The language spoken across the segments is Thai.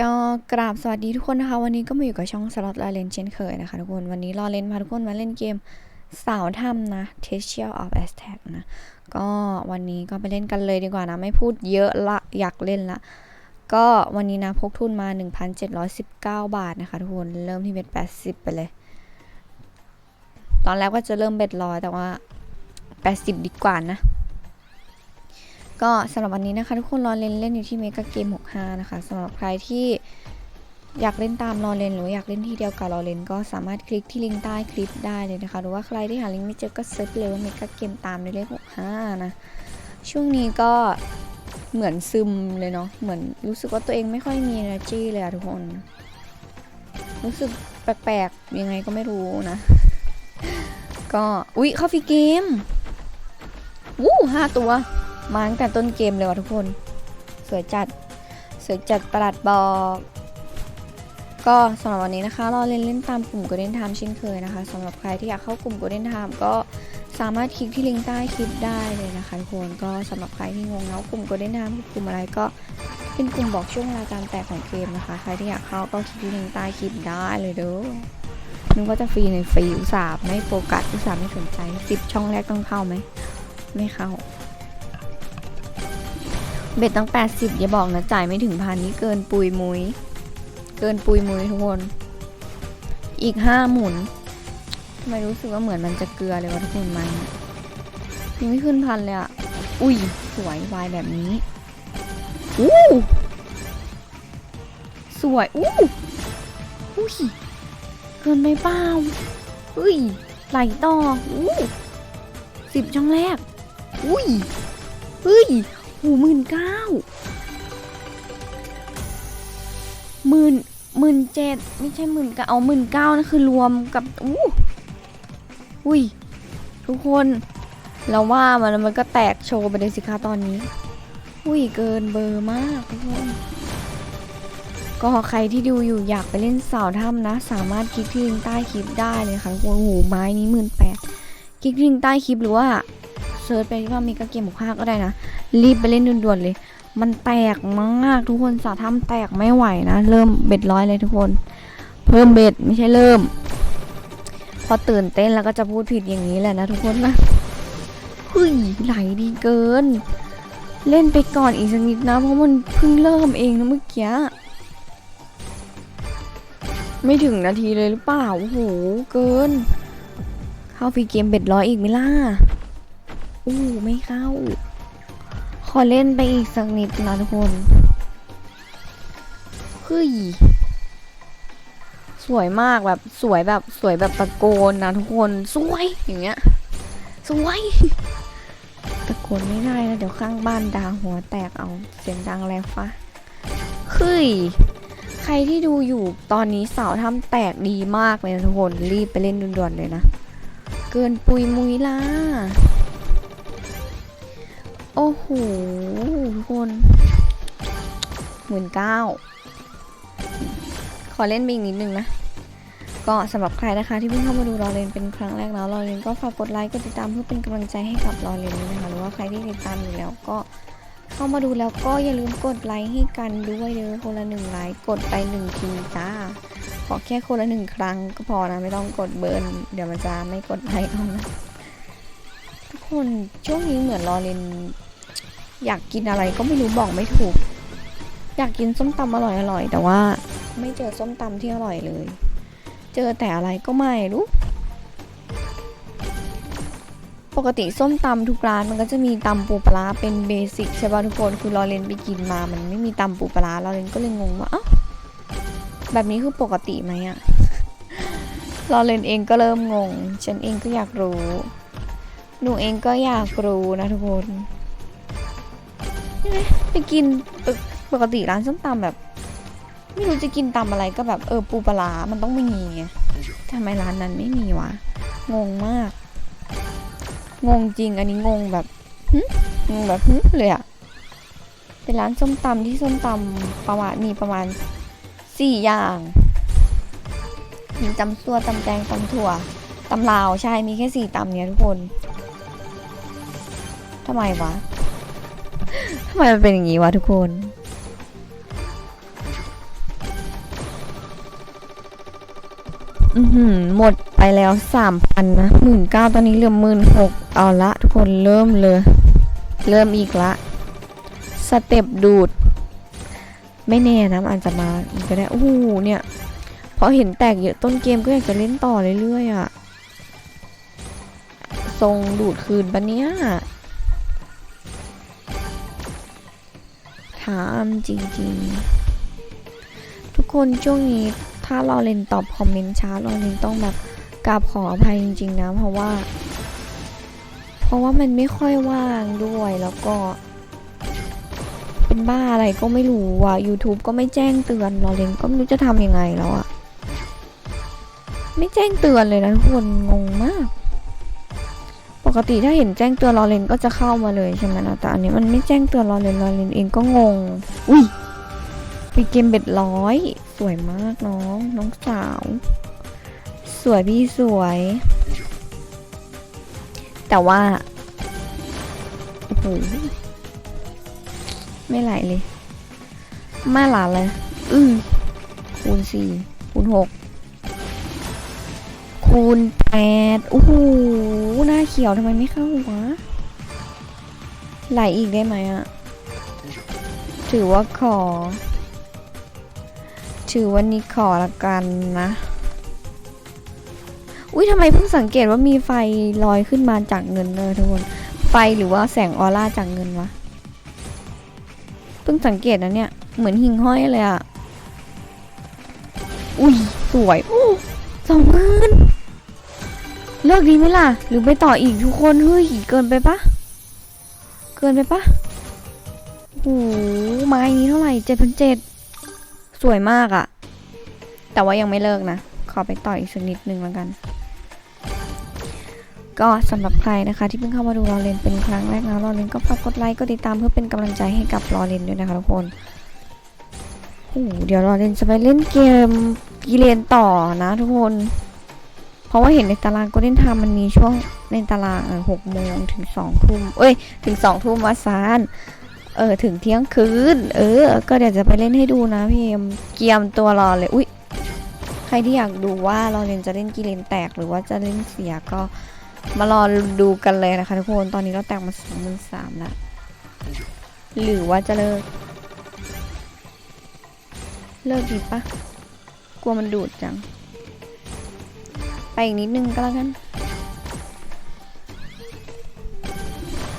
ก็กราบสวัสดีทุกคนนะคะ วันนี้ก็มาอยู่กับช่องสล็อตลาเลนเช่นเคยนะคะทุกคนวันนี้รอเลนพาทุกคนมาเล่นเกมสาวถ้ำนะ t e s t i a l of Aztec นะก็วันนี้ก็ไปเล่นกันเลยดีกว่านะ ไม่พูดเยอะละอยากเล่นละ ก็วันนี้นะพกทุนมา 1,719 บาทนะคะทุกคนเริ่มที่เบ็ด80 ไปเลย ตอนแรกว่าจะเริ่มเบ็ดร้อยแต่ว่า 80 ดีกว่านะ ก็สำหรับวันนี้นะคะ ทุกคนรอเล่นเล่นอยู่ที่เมกาเกม 65 นะคะสำหรับใครที่อยากเล่นตามรอเล่นหรืออยากเล่นที่เดียวกับรอเล่นก็สามารถคลิกที่ลิงก์ใต้คลิปได้เลยนะคะ หรือว่าใครที่หาลิงก์ไม่เจอก็เซิร์ชเลยว่าเมกาเกมตามในเลข65 นะ ช่วงนี้ก็เหมือนซึมเลยเนาะเหมือนรู้สึกว่าตัวเองไม่ค่อยมี energy เลยอะทุกคน รู้สึกแปลกๆ ยังไงก็ไม่รู้นะ ก็ อุ๊ยเข้าฟรีเกม วู้ห้าตัว มาตั้งแต่ต้นเกมเลยว่ะทุกคน สวยจัด สวยจัดประหลัดบอกก็สำหรับวันนี้นะคะ เราเล่นเล่นตามกลุ่ม Golden Time เช่นเคยนะคะสำหรับใครที่อยากเข้ากลุ่ม Golden Time ก็สามารถคลิกที่ลิงก์ใต้คลิปได้เลยนะคะทุกคนก็สำหรับใครที่งงเงากลุ่ม Golden Time คือกลุ่มอะไรก็เป็นกลุ่มบอกช่วงเวลาการแตกของเกมนะคะ ใครที่อยากเข้าก็คลิกที่ลิงก์ใต้คลิปได้เลยเด้อนึกว่าจะฟรีในฟรีอุตส่าห์ไม่โฟกัสอุตส่าห์ไม่สนใจสิบช่องแรกต้องเข้าไหมไม่เข้า เบ็ดตั้ง 80 อย่าบอกนะจ่ายไม่ถึงพันนี่เกินปุยมุย เกินปุยมุยทุกคน อีก5หมุนทำไมรู้สึกว่าเหมือนมันจะเกลือเลยวะทุกคนมันยังไม่ขึ้นพันเลยอะอุ้ย สวยวายแบบนี้อู้สวยอู้อุ้ยเกินไปเปล่าอุ้ยไหลต่ออู้สิบช่องแรก อุ้ยเฮ้ย หูหมื่นเก้าหมื่นหมื่นเจ็ดไม่ใช่หมื่นเก้าเอาหมื่นเก้านั่นคือรวมกับอู้อุ้ยทุกคนเราว่ามันมันก็แตกโชว์ไปเลยสิคะตอนนี้ อุ้ยเกินเบอร์มากทุกคนก็ใครที่ดูอยู่อยากไปเล่นสาวถ้ำนะ สามารถคลิกที่ลิงก์ใต้คลิปได้เลยค่ะทุกคนโอ้โหไม้นี้หมื่นแปดคลิกที่ลิงก์ใต้คลิปหรือว่าเซิร์ชไปว่ามีกระเกมหกห้าก็ได้นะ รีบไปเล่นด่วนๆเลย มันแตกมากทุกคนสาวถ้ำแตกไม่ไหวนะ เริ่มเบ็ดร้อยเลยทุกคน เพิ่มเบ็ดไม่ใช่เริ่ม พอตื่นเต้นแล้วก็จะพูดผิดอย่างนี้แหละนะทุกคนนะเฮ้ยไหลดีเกิน เล่นไปก่อนอีกสักนิดนะเพราะมันเพิ่งเริ่มเองนะเมื่อกี้ไม่ถึงนาทีเลยหรือเปล่า โอ้โห เกิน เข้าฟรีเกมเบ็ดร้อยอีกไหมล่ะ อู้ไม่เข้า อเล่นไปอีกสักนิดนะทุกคนเฮ้ยสวยมากแบบสวยแบบสวยแบบตะโกนนะทุกคนสวยอย่างเงี้ยสวยตะโกนไม่ได้นะเดี๋ยวข้างบ้านด่าหัวแตกเอาเสียงดังแล้วฟะเฮ้ยใครที่ดูอยู่ตอนนี้เสาวทำแตกดีมากเลยนะทุกคนรีบไปเล่นด่วนๆเลยนะ เกินปุยมุยล่ะ โอ้โหทุกคนหมื่นเก้าขอเล่นไปอีกนิดนึงนะ ก็สำหรับใครนะคะที่เพิ่งเข้ามาดูรอเลนเป็นครั้งแรกนะรอเลนก็ฝากกดไลค์กดติดตามเพื่อเป็นกำลังใจให้กับรอเลนด้วยนะคะหรือว่าใครที่ติดตามอยู่แล้วก็เข้ามาดูแล้วก็อย่าลืมกดไลค์ให้กันด้วยเด้อคนละหนึ่งไลค์กดไปหนึ่งทีจ้าขอแค่คนละหนึ่งครั้งก็พอนะไม่ต้องกดเบิร์นเดี๋ยวมันจะไม่กดไลค์เอานะทุกคนช่วงนี้เหมือนรอเลน อยากกินอะไรก็ไม่รู้บอกไม่ถูก อยากกินส้มตำอร่อยอร่อยแต่ว่าไม่เจอส้มตำที่อร่อยเลย เจอแต่อะไรก็ไม่รู้ปกติส้มตำทุกร้านมันก็จะมีตำปูปลาเป็นเบสิกใช่ป่ะทุกคนคือรอเลนไปกินมา มันไม่มีตำปูปลาร้ารอเลนก็เลยงงว่าอ้าแบบนี้คือปกติไหมอะรอเลนเองก็เริ่มงง ฉันเองก็อยากรู้ หนูเองก็อยากรู้นะทุกคน ใช่ไหมไปกินปกติร้านส้มตำแบบ ไม่รู้จะกินตำอะไรก็แบบเออปูปลา มันต้องมีไงทำไมร้านนั้นไม่มีวะ งงมาก งงจริงอันนี้งงแบบหึงงแบบหึเลยอะเป็นร้านส้มตำที่ส้มตำประมาณมีประมาณสี่อย่างมีตำซัวตำแตงตำถั่วตำลาวใช่มีแค่สี่ตำเนี้ยทุกคนทำไมวะ ทำไมมันเป็นอย่างนี้วะทุกคน อือหือหมดไปแล้วสามพันนะหมื่นเก้าตอนนี้เหลือหมื่นหกเอาละทุกคนเริ่มเลย เริ่มอีกละ สเต็ปดูด ไม่แน่นะอาจจะมาอีกก็ได้โอ้โหเนี่ยพอเห็นแตกเยอะต้นเกมก็อยากจะเล่นต่อเรื่อยๆอะ่ะทรงดูดคืนปะเนี้ย ถามจริงๆ ทุกคนช่วงนี้ถ้าเราเล่นตอบคอมเมนต์ช้าเราเล่นต้องแบบกราบขออภัยจริงๆนะ เพราะว่า เพราะว่ามันไม่ค่อยว่างด้วยแล้วก็ เป็นบ้าอะไรก็ไม่รู้อะ YouTube ก็ไม่แจ้งเตือนเราเล่นก็ไม่รู้จะทำยังไงแล้วอะ ไม่แจ้งเตือนเลยนะทุกคนงงมาก กติถ้าเห็นแจ้งเตือนรอเลนก็จะเข้ามาเลยใช่ไหมนะแต่อันนี้มันไม่แจ้งเตือนรอเลนรอเลนเองก็งง อุ้ยปีเกมเบ็ดร้อย สวยมากน้องน้องสาว สวยพี่สวย แต่ว่าโอ้โหไม่ไหลเลย มาหลาเลย อือคูณสี่คูณหก คูณแปดโอ้โหหน้าเขียวทำไมไม่เข้าวะไหลอีกได้ไหมอะถือว่าขอ ถือวันนี้ขอละกันนะ อุ้ยทำไมเพิ่งสังเกตว่ามีไฟลอยขึ้นมาจากเงินเลยทุกคน ไฟหรือว่าแสงออร่าจากเงินวะ เพิ่งสังเกตนะเนี่ย เหมือนหิ่งห้อยเลยอะอุ้ยสวย โอ้สองหมื่น เลิกดีไหมล่ะ หรือไปต่ออีกทุกคนเฮ้ยเกินไปปะเกินไปปะโอ้โหไม้นี้เท่าไหร่เจ็ดพันเจ็ดสวยมากอะแต่ว่ายังไม่เลิกนะ ขอไปต่ออีกสักนิดนึงแล้วกัน ก็สำหรับใครนะคะที่เพิ่งเข้ามาดูรอเลนเป็นครั้งแรกนะรอเลนก็ฝากกดไลค์กดติดตามเพื่อเป็นกำลังใจให้กับรอเลนด้วยนะคะทุกคนโอ้โหเดี๋ยวรอเลนจะไปเล่นเกมกีเลนต่อนะทุกคน เพราะว่าเห็นในตารางก็เล่นทำมันมีช่วงในตารางเออหกโมงถึงสองทุ่มเอ้ยถึงสองทุ่มวาซานเออถึงเที่ยงคืน เออ ก็เดี๋ยวจะไปเล่นให้ดูนะพี่เอ็มเกียมตัวรอเลยอุ้ยใครที่อยากดูว่าเราเล่นจะเล่นกีเลนแตกหรือว่าจะเล่นเสียก็มารอดูกันเลยนะคะทุกคนตอนนี้เราแต่งมาสองหมื่นสามแล้วหรือว่าจะเลิก เลิกดีปะกลัวมันดูดจัง ไปอีกนิดนึงก็แล้วกัน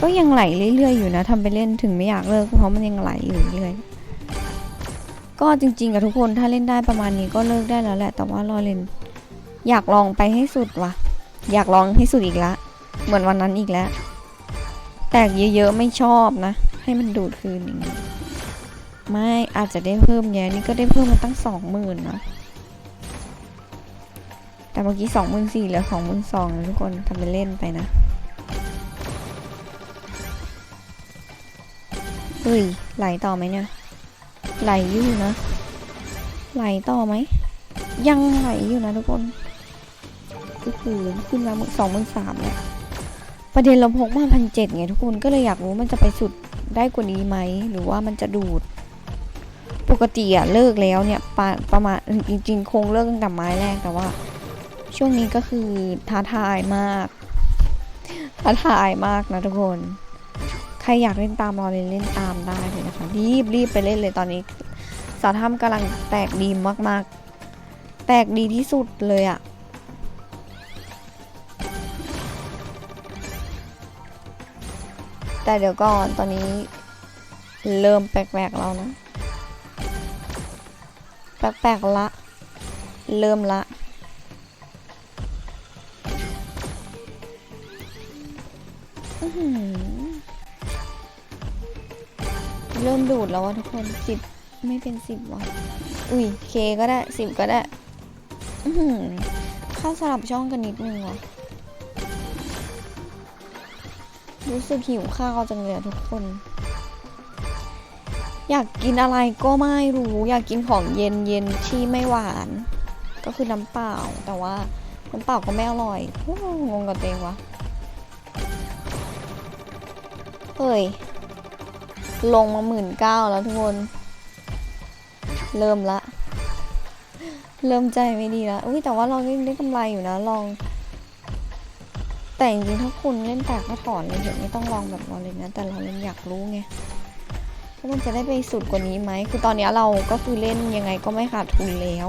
ก็ยังไหลเรื่อยๆอยู่นะทำไปเล่นถึงไม่อยากเลิกเพราะมันยังไหลอยู่เรื่อยก็จริงๆกับทุกคนถ้าเล่นได้ประมาณนี้ก็เลิกได้แล้วแหละ แต่ว่ารอเล่น อยากลองไปให้สุดว่ะ อยากลองให้สุดอีกละ เหมือนวันนั้นอีกแล้ว แตกเยอะๆไม่ชอบนะ ให้มันดูดคืนอย่างนี้ไม่อาจจะได้เพิ่มแย่นี่ก็ได้เพิ่มมาตั้งสองหมื่นนะ แต่เมื่อกี้สองหมื่นสี่เหลือสองหมื่นสองนะทุกคนทำไปเล่นไปนะเฮ้ยไหลต่อไหมเนี่ยไหลอยู่นะไหลต่อไหมยังไหลอยู่นะทุกคนก็คือขึ้นมาสองหมื่นสามแล้วประเด็นเราพกมาพันเจ็ดไงทุกคนก็เลยอยากรู้มันจะไปสุดได้กว่านี้ไหมหรือว่ามันจะดูด ปกติอะเลิกแล้วเนี่ยปะประมาณจริงๆคงเลิกตั้งแต่ไม้แรกแต่ว่า ช่วงนี้ก็คือท้าทายมาก ท้าทายมากนะทุกคน ใครอยากเล่นตามรอเล่นเล่นตามได้เลยนะคะ รีบรีบไปเล่นเลยตอนนี้สาวถ้ำกำลังแตกดีมากๆ แตกดีที่สุดเลยอะแต่เดี๋ยวก่อนตอนนี้เริ่มแปลกๆแล้วนะ แปลกๆละ เริ่มละ เริ่มดูดแล้ววะทุกคนสิบไม่เป็นสิบวะอุ้ยเคก็ได้สิบก็ได้เข้าสลับช่องกันนิดนึงวะรู้สึกหิวข้าวจังเลยอะทุกคน อยากกินอะไรก็ไม่รู้ อยากกินของเย็นเย็นที่ไม่หวาน ก็คือน้ำเปล่าแต่ว่าน้ำเปล่าก็ไม่อร่อยงงกับตัวเองวะ เฮ้ย ลงมาหมื่นเก้าแล้วทุกคน เริ่มละ เริ่มใจไม่ดีล้วอุ้ยแต่ว่าเราได้ได้กำไรอยู่นะลอง แต่จริงๆถ้าคุณเล่นแตกก็ถอนเลยเดี๋ยวไม่ต้องลองแบบเราเลยนะ แต่เราเล่นอยากรู้ไงว่ามันจะได้ไปสุดกว่านี้ไหม คือตอนนี้เราก็คือเล่นยังไงก็ไม่ขาดทุนแล้ว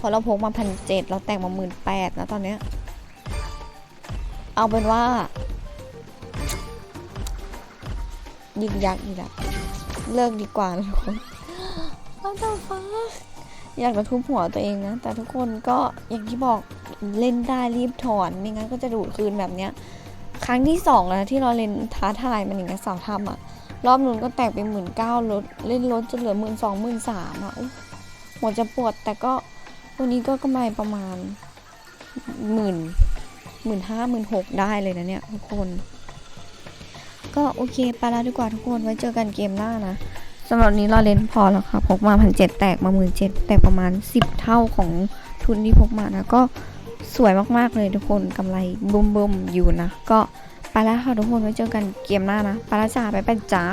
พราะเราพกมาพันเจ็ดเราแตกมาหมื่นแปดนะตอนเนี้ย เอาเป็นว่า ยึกยักอีกแล้วเลิกดีกว่านะทุกคนว่าแต่ฟ้าอยากจะทุบหัวตัวเองนะ แต่ทุกคนก็อย่างที่บอกเล่นได้รีบถอนไม่งั้นก็จะดูดคืนแบบเนี้ย ครั้งที่สองแล้วนะที่เราเล่นท้าทายมันอย่างเงี้ยสาวทำอะรอบนู้นก็แตกไปหมื่นเก้าลดเล่นลดจนเหลือหมื่นสองหมื่นสามอะหัวจะปวดแต่ก็วันนี้ก็กำไรประมาณหมื่นหมื่นห้าหมื่นหกได้เลยนะเนี่ยทุกคน ก็โอเคไปแล้วดีกว่าทุกคนไว้เจอกันเกมหน้านะสำหรับนี้เราเล่นพอแล้วค่ะพกมาพันเจ็ดแตกมาหมื่นเจ็ดแตกประมาณสิบเท่าของทุนที่พกมานะก็สวยมากๆเลยทุกคนกำไรบุ้มๆอยู่นะ ก็ไปแล้วค่ะทุกคนไว้เจอกันเกมหน้านะไปแล้วจ้าไปไปจ้า